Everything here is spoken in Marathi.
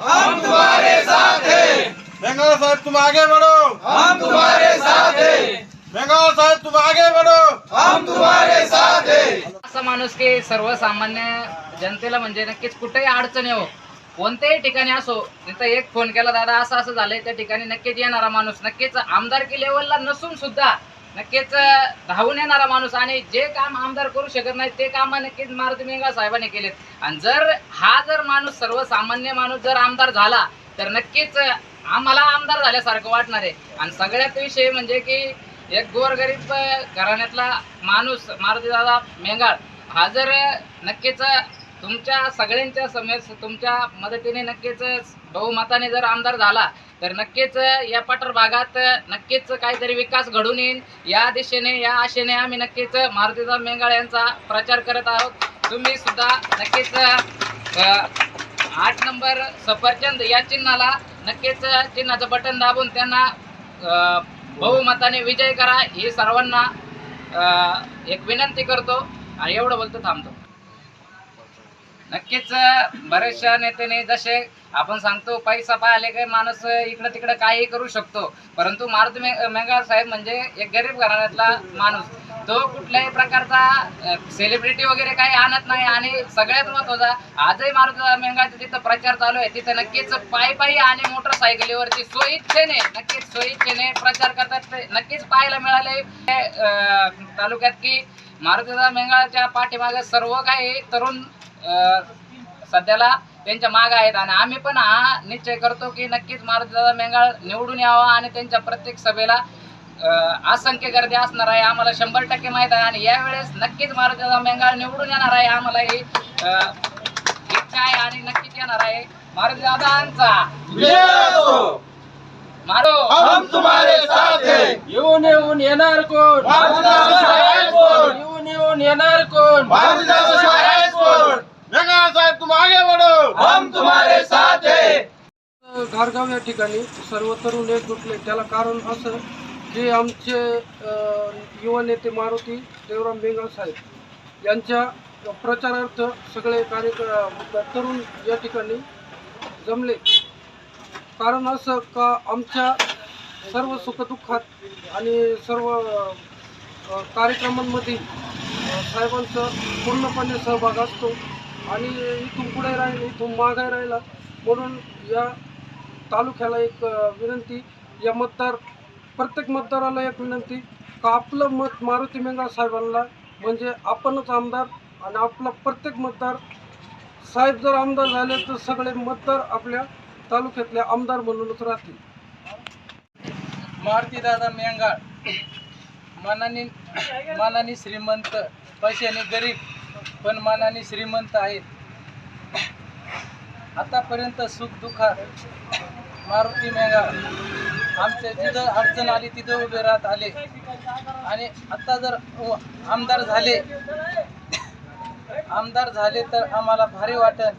हम तुम्हारे साथ हैं। बेंगाल साहेब तुम आगे बढ़ो। हम तुम्हारे साथ हैं। बेंगाल साहेब तुम आगे बढ़ो। हम तुम्हारे साथ हैं। असा माणूस की सर्वसामान्य जनतेला म्हणजे नक्कीच कुठेही अडचणी हो कोणत्याही ठिकाणी असो तिथं एक फोन केला दादा असं असं झालंय त्या ठिकाणी नक्कीच येणारा माणूस नक्कीच आमदारकी लेवलला नसून सुद्धा नक्कीच धावून येणारा माणूस आणि जे काम आमदार करू शकत नाही ते काम नक्कीच मारुती मेंगा साहेबांनी केलेत. आणि जर हा जर माणूस सर्वसामान्य माणूस जर आमदार झाला तर नक्कीच आम्हाला आमदार झाल्यासारखं वाटणार आहे. आणि सगळ्यात विषय म्हणजे की एक गोरगरीब घराण्यातला माणूस मारुती दादा मेंगाळ हा जर नक्कीच तुमच्या सगळ्यांच्या समस्या तुमच्या मदतीने नक्कीच बहुमताने जर आमदार झाला तर नक्कीच या पठार भागात नक्कीच काहीतरी विकास घडून येईल. या दिशेने या आशेने आम्ही नक्कीच अं, मेंगाळ यांचा प्रचार करत आहोत. तुम्ही सुद्धा नक्कीच आठ नंबर सफरचंद या चिन्हाला नक्कीच चिन्हाचं बटन दाबून त्यांना बहुमताने विजय करा. ही सर्वांना एक विनंती करतो. आणि एवढं बोलतो थांबतो. नक्कीच बऱ्याचशा नेत्याने जसे आपण सांगतो पैसा पाहिले काही माणूस इकडं तिकडं काही करू शकतो. परंतु मारुती मे- साहेब म्हणजे एक गरीब घराण्यातला माणूस. तो कुठल्याही प्रकारचा सेलिब्रिटी वगैरे काही आणत नाही आणि सगळ्यात महत्त्वाचा आजही मारुती मेंगाळचा तिथं प्रचार चालू आहे तिथं नक्कीच पायी पायी आणि मोटरसायकलीवरती स्वइच्छेने नक्कीच स्वइच्छेने प्रचार करतात. ते नक्कीच पाहायला मिळाले. तालुक्यात की मारुतीदा मेंगाळच्या पाठीमागे सर्व काही तरुण सध्याला त्यांच्या माग आहेत आणि आम्ही पण हा निश्चय करतो की नक्कीच मारुतीदादा मेंगाळ निवडून यावा आणि त्यांच्या प्रत्येक सभेला असंख्य गर्दी असणार आहे. आम्हाला शंभर टक्के माहीत आहे आणि यावेळेस नक्कीच मारुतीदादा मेंगाळ निवडून येणार आहे. आम्हाला ही इच्छा आहे आणि नक्कीच येणार आहे. मारुतीदादांचा विजय असो. मारो. हम तुम्हारे साथ हैं. येऊन येऊन येणार कोण? येऊन येऊन येणार कोण मारुतीदादाशिवाय आहेच कोण? बेंगाल साहेब तुम आगे बढ़ो हम तुम्हारे साथ हैं। घारगाव या ठिकाणी सर्व तरुण एक त्याला कारण असं जे आमचे युवा नेते मारुती देवराम बेंगाळ साहेब यांच्या प्रचारार्थ सगळे कार्यक्र तरुण या ठिकाणी जमले. कारण असं का आमच्या सर्व सुखदुःखात आणि सर्व कार्यक्रमांमध्ये साहेबांचा पूर्णपणे सहभाग असतो. आणि इथून पुढे राहील इथून मागाय राहिला. म्हणून या तालुक्याला एक विनंती या मतदार प्रत्येक मतदाराला एक विनंती का आपलं मत मारुती मेंगाळ साहेबांना म्हणजे आपणच आमदार आणि आपला प्रत्येक मतदार साहेब जर आमदार झाले तर सगळे मतदार आपल्या तालुक्यातले आमदार म्हणूनच राहतील. मारुतीदादा मेंगाळ मनाने मनाने श्रीमंत पैशाने गरीब पण मनाने श्रीमंत आहेत. आतापर्यंत सुख दुःखात मारुती मेघा आमच्या जिथं अडचण आली तिथं उभे राहत आले. आणि आता जर आमदार झाले आमदार झाले तर आम्हाला भारी वाटेल